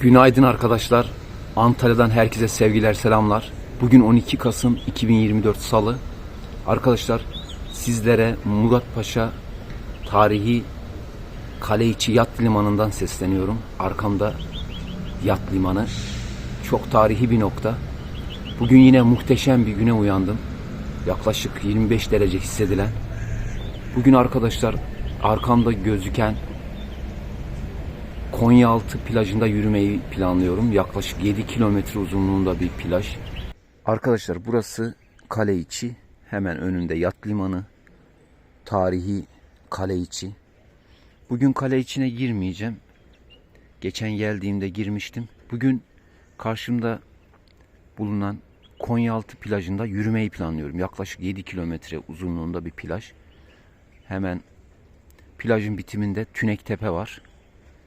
Günaydın arkadaşlar. Antalya'dan herkese sevgiler, selamlar. Bugün 12 Kasım 2024 Salı. Arkadaşlar sizlere Muratpaşa tarihi Kaleiçi Yat Limanı'ndan sesleniyorum. Arkamda yat limanı. Çok tarihi bir nokta. Bugün yine muhteşem bir güne uyandım. Yaklaşık 25 derece hissedilen. Bugün arkadaşlar arkamda gözüken Konyaaltı plajında yürümeyi planlıyorum. Yaklaşık 7 kilometre uzunluğunda bir plaj. Arkadaşlar burası kale içi. Hemen önünde yat limanı. Tarihi kale içi. Bugün kale içine girmeyeceğim. Geçen geldiğimde girmiştim. Bugün karşımda bulunan Konyaaltı plajında yürümeyi planlıyorum. Yaklaşık 7 kilometre uzunluğunda bir plaj. Hemen plajın bitiminde Tünektepe var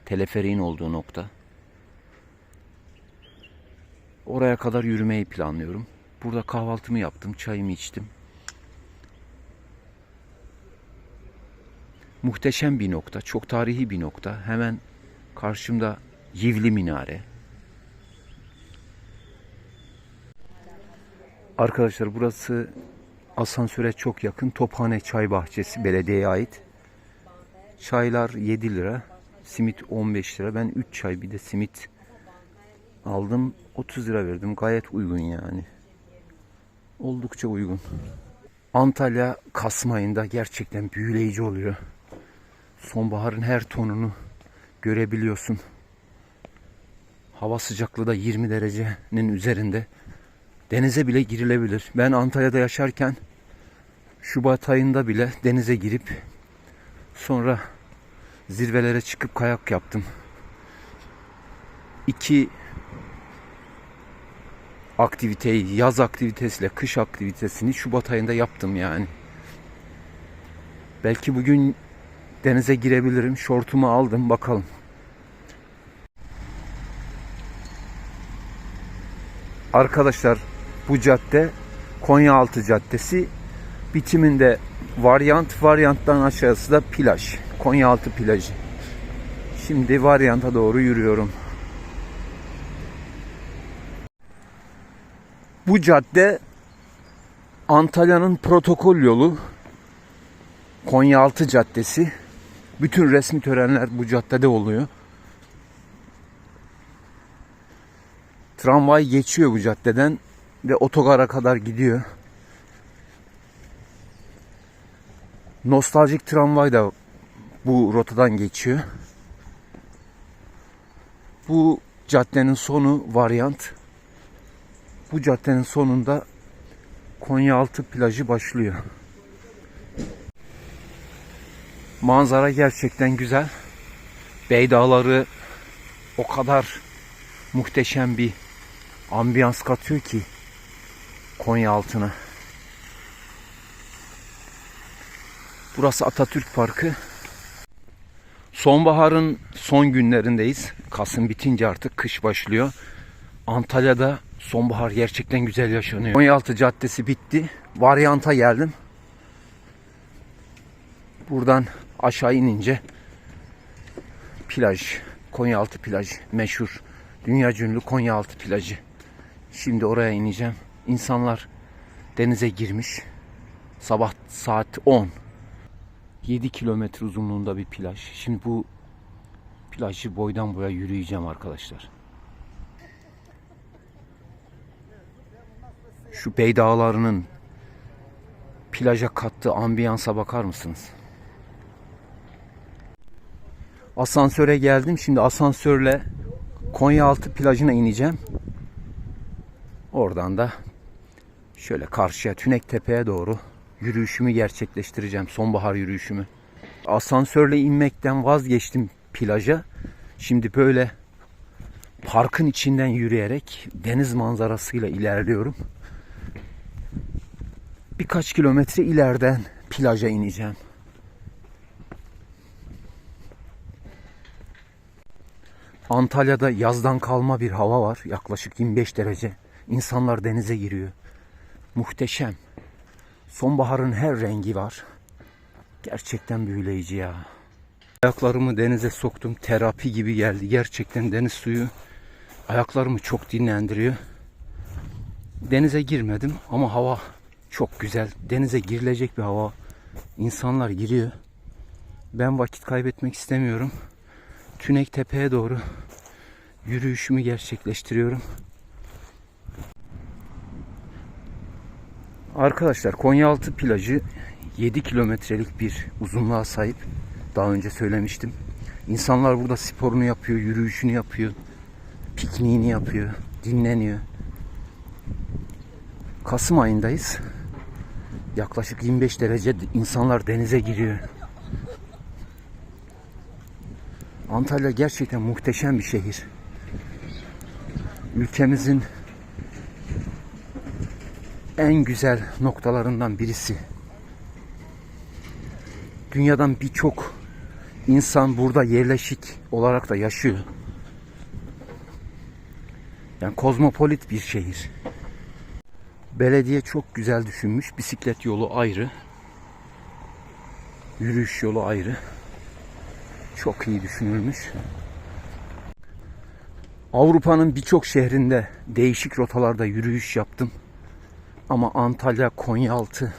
teleferiğin olduğu nokta. Oraya kadar yürümeyi planlıyorum. Burada kahvaltımı yaptım, çayımı içtim. Muhteşem bir nokta, çok tarihi bir nokta. Hemen karşımda Yivli Minare. Arkadaşlar burası asansöre çok yakın Tophane Çay Bahçesi belediyeye ait. Çaylar 7 lira, simit 15 lira. Ben 3 çay bir de simit aldım. 30 lira verdim. Gayet uygun yani. Oldukça uygun. Antalya Kasım ayında gerçekten büyüleyici oluyor. Sonbaharın her tonunu görebiliyorsun. Hava sıcaklığı da 20 derecenin üzerinde. Denize bile girilebilir. Ben Antalya'da yaşarken Şubat ayında bile denize girip sonra zirvelere çıkıp kayak yaptım. İki aktiviteyi, yaz aktivitesiyle kış aktivitesini Şubat ayında yaptım yani. Belki bugün denize girebilirim. Şortumu aldım bakalım. Arkadaşlar bu cadde Konyaaltı Caddesi bitiminde varyant, varyanttan aşağısı da plaj. Konyaaltı plajı. Şimdi varyanta doğru yürüyorum. Bu cadde Antalya'nın protokol yolu. Konyaaltı Caddesi. Bütün resmi törenler bu caddede oluyor. Tramvay geçiyor bu caddeden ve otogara kadar gidiyor. Nostaljik tramvay da bu rotadan geçiyor. Bu caddenin sonu varyant. Bu caddenin sonunda Konyaaltı plajı başlıyor. Manzara gerçekten güzel. Bey Dağları o kadar muhteşem bir ambiyans katıyor ki Konyaaltı'na. Burası Atatürk Parkı. Sonbaharın son günlerindeyiz. Kasım bitince artık kış başlıyor. Antalya'da sonbahar gerçekten güzel yaşanıyor. Konyaaltı Caddesi bitti. Varyanta geldim. Buradan aşağı inince plaj, Konyaaltı plajı meşhur. Dünya ünlü Konyaaltı plajı. Şimdi oraya ineceğim. İnsanlar denize girmiş. Sabah saat 10. 7 kilometre uzunluğunda bir plaj. Şimdi bu plajı boydan boya yürüyeceğim arkadaşlar. Şu Bey Dağları'nın plaja kattığı ambiyansa bakar mısınız? Asansöre geldim. Şimdi asansörle Konyaaltı plajına ineceğim. Oradan da şöyle karşıya Tünektepe'ye doğru yürüyüşümü gerçekleştireceğim. Sonbahar yürüyüşümü. Asansörle inmekten vazgeçtim plaja. Şimdi böyle parkın içinden yürüyerek deniz manzarasıyla ilerliyorum. Birkaç kilometre ileriden plaja ineceğim. Antalya'da yazdan kalma bir hava var. Yaklaşık 25 derece. İnsanlar denize giriyor. Muhteşem. Sonbaharın her rengi var. Gerçekten büyüleyici ya. Ayaklarımı denize soktum. Terapi gibi geldi. Gerçekten deniz suyu Ayaklarımı çok dinlendiriyor. Denize girmedim ama hava çok güzel. Denize girilecek bir hava. İnsanlar giriyor. Ben vakit kaybetmek istemiyorum. Tünek Tepe'ye doğru yürüyüşümü gerçekleştiriyorum. Arkadaşlar Konyaaltı plajı 7 kilometrelik bir uzunluğa sahip. Daha önce söylemiştim. İnsanlar burada sporunu yapıyor, yürüyüşünü yapıyor, pikniğini yapıyor, dinleniyor. Kasım ayındayız. Yaklaşık 25 derece insanlar denize giriyor. Antalya gerçekten muhteşem bir şehir. Ülkemizin en güzel noktalarından birisi. Dünyadan birçok insan burada yerleşik olarak da yaşıyor. Yani kozmopolit bir şehir. Belediye çok güzel düşünmüş. Bisiklet yolu ayrı. Yürüyüş yolu ayrı. Çok iyi düşünülmüş. Avrupa'nın birçok şehrinde değişik rotalarda yürüyüş yaptım. Ama Antalya, Konyaaltı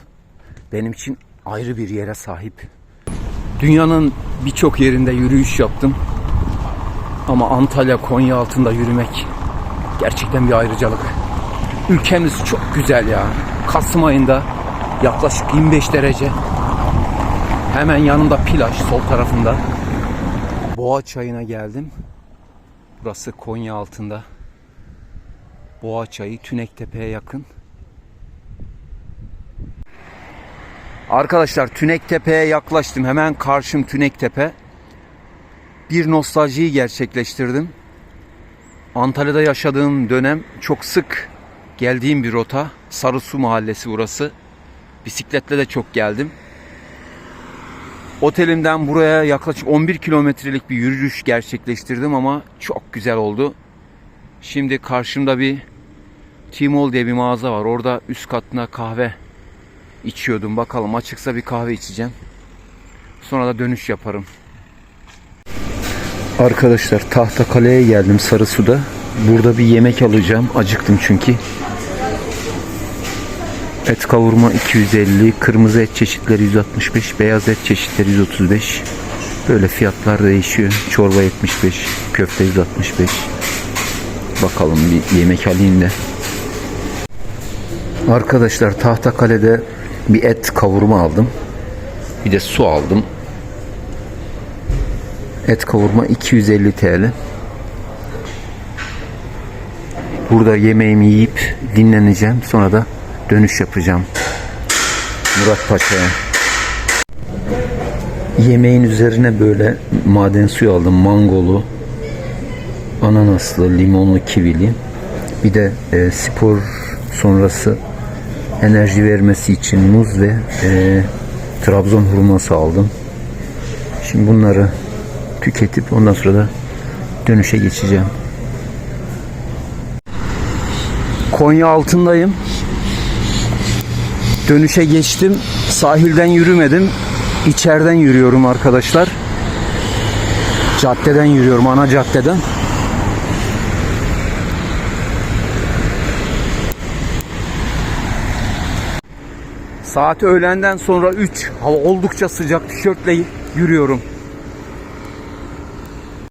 benim için ayrı bir yere sahip. Dünyanın birçok yerinde yürüyüş yaptım. Ama Antalya, Konyaaltı'nda yürümek gerçekten bir ayrıcalık. Ülkemiz çok güzel ya. Kasım ayında yaklaşık 25 derece. Hemen yanında plaj sol tarafında. Boğa çayına geldim. Burası Konya altında. Boğa çayı Tünektepe'ye yakın. Arkadaşlar Tünektepe'ye yaklaştım. Hemen karşım Tünektepe. Bir nostaljiyi gerçekleştirdim. Antalya'da yaşadığım dönem çok sık geldiğim bir rota. Sarısu Mahallesi burası. Bisikletle de çok geldim. Otelimden buraya yaklaşık 11 kilometrelik bir yürüyüş gerçekleştirdim ama çok güzel oldu. Şimdi karşımda bir Timol diye bir mağaza var. Orada üst katına kahve içiyordum. Bakalım açıksa bir kahve içeceğim. Sonra da dönüş yaparım. Arkadaşlar Tahtakale'ye geldim Sarısu'da. Burada bir yemek alacağım. Acıktım çünkü. Et kavurma 250, kırmızı et çeşitleri 165, beyaz et çeşitleri 135. Böyle fiyatlar değişiyor. Çorba 75, köfte 165. Bakalım bir yemek alayım da. Arkadaşlar Tahtakale'de bir et kavurma aldım. Bir de su aldım. Et kavurma 250 TL. Burada yemeğimi yiyip dinleneceğim. Sonra da dönüş yapacağım. Murat Paşa'ya. Yemeğin üzerine böyle maden suyu aldım. Mangolu, ananaslı, limonlu, kivili. Bir de e, spor sonrası enerji vermesi için muz ve e, Trabzon hurması aldım. Şimdi bunları tüketip ondan sonra da dönüşe geçeceğim. Konya altındayım. Dönüşe geçtim. Sahilden yürümedim. İçeriden yürüyorum arkadaşlar. Caddeden yürüyorum, ana caddeden. Saat öğlenden sonra 3. Hava oldukça sıcak. Tişörtle yürüyorum.